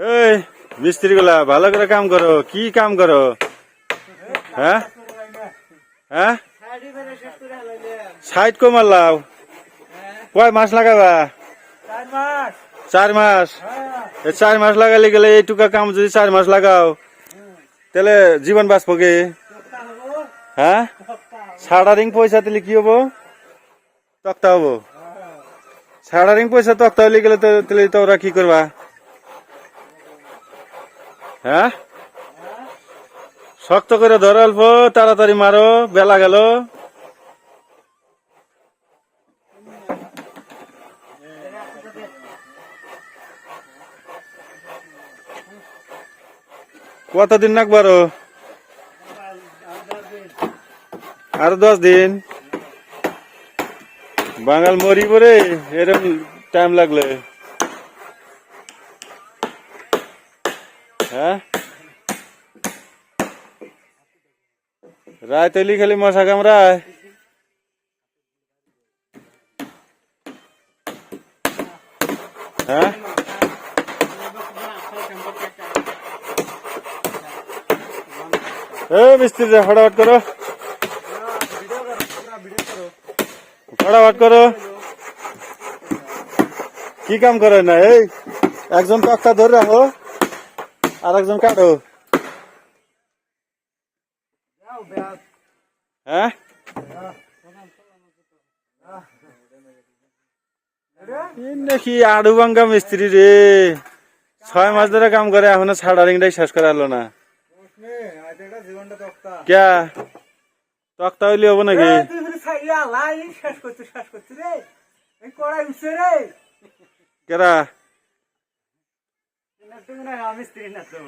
এই মিস্ত্রি গুলা ভালো করে কাম করো। কি কাম করো? হ্যাঁ? হ্যাঁ? কো মারলাও কয় মাস লাগাবা? চার মাস। চার মাস লাগালে গেলে এইটুকা কাম যদি চার মাস লাগাও, তাহলে জীবন বাঁচবো কি? হ্যাঁ? সপ্তাহ সাড়া রিং পয়সা দিলে কি হব? তক্তা হব। সাড়া রিং পয়সা তক্তা হলে গেলে তাহলে তো ওরা কি করবা? হ্যাঁ? শক্ত করে ধরো অল্প, তাড়াতাড়ি মারো, বেলা গেল। কতদিন নাকবো আরও? আর দশ দিন। বাঙাল মরিব রে এরকম টাইম লাগলে। হ্যাঁ? রায় তৈলি খালি মশা কামড়ায়। হ্যাঁ? এ মিস্ত্রি রে ফটাফট করো। ফটাফট করো। কি কাম করে না? এই, একজন তক্তা ধরে রাখো। আর একজন কাটো হ্যাঁ? নাকি আড়ু ভাঙ্গা মিস্ত্রি রে। ছয় মাস ধরে কাম করে এখনও ছাড়া রিংটাই শেষ করা হলো না। ক্যা? তক্তা হইলে হব নাকি? তুই বলি সাইয়া লাই শেষ করছিস শেষ করছিস রে এই কড়াই উঠছে রে কেরা না তুমি না আমি স্ত্রী না তো